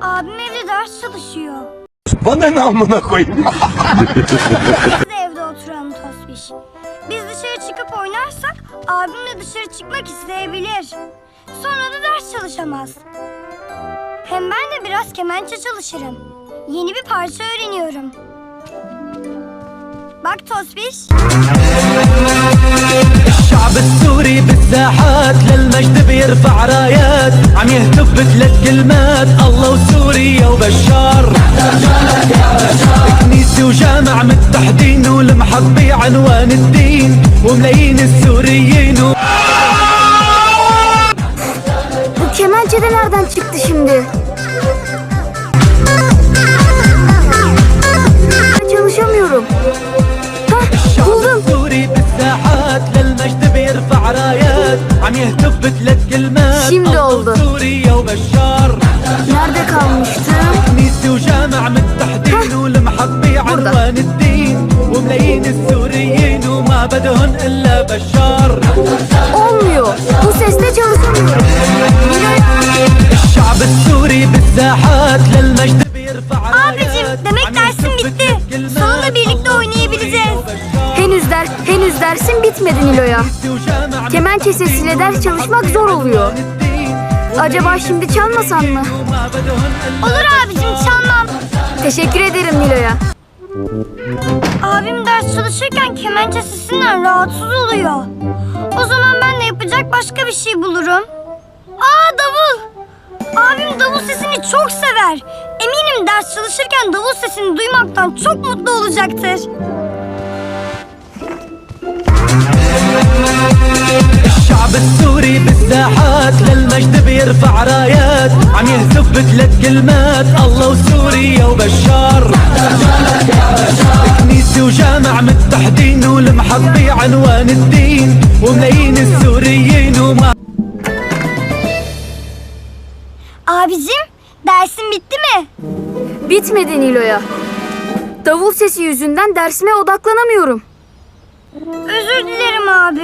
Abim evde ders çalışıyor. Bana ne amına koyayım? Biz de evde oturalım Tosbiş. Biz dışarı çıkıp oynarsak abim de dışarı çıkmak isteyebilir. Sonra da ders çalışamaz. Hem ben de biraz kemençe çalışırım. Yeni bir parça öğreniyorum. Bak Tosbiş. الشعب السوري بالساحات للمجد بيرفع رايات عم يهتف بثلاث كلمات الله وسوريا وبشار كنيسة وجامع متحدين ولمحط بعنوان الدين وملايين السوريين و... Bu kemençe de nereden çıktı şimdi? بثلاث كلمات Şimdi oldu. وسوريا وبشار Nerede kalmıştım? كنيسة وجامع متحدين ولمحط بعنوان الدين وملايين السوريين وما بدهن إلا بشار Olmuyor. Bu sesle çalışamıyorum. الشعب السوري بالساحات للمجد dersin bitmedi Nilo'ya. Kemençe sesiyle ders çalışmak zor oluyor. Acaba şimdi çalmasan mı? Olur abicim çalmam. Teşekkür ederim Nilo'ya. Abim ders çalışırken kemençe sesinden rahatsız oluyor. O zaman ben de yapacak başka bir şey bulurum. Aa davul! Abim davul sesini çok sever. Eminim ders çalışırken davul sesini duymaktan çok mutlu olacaktır. الشعب السوري بالساحات للمجد بيرفع رايات عم يهتف بثلاث كلمات الله وسوريا وبشار كنيسة وجامع متحدين ولمحط بعنوان الدين وملايين السوريين وما Abicim dersin bitti mi? Bitmedi Nilo'ya. Davul sesi yüzünden dersime odaklanamıyorum. Özür dilerim abi.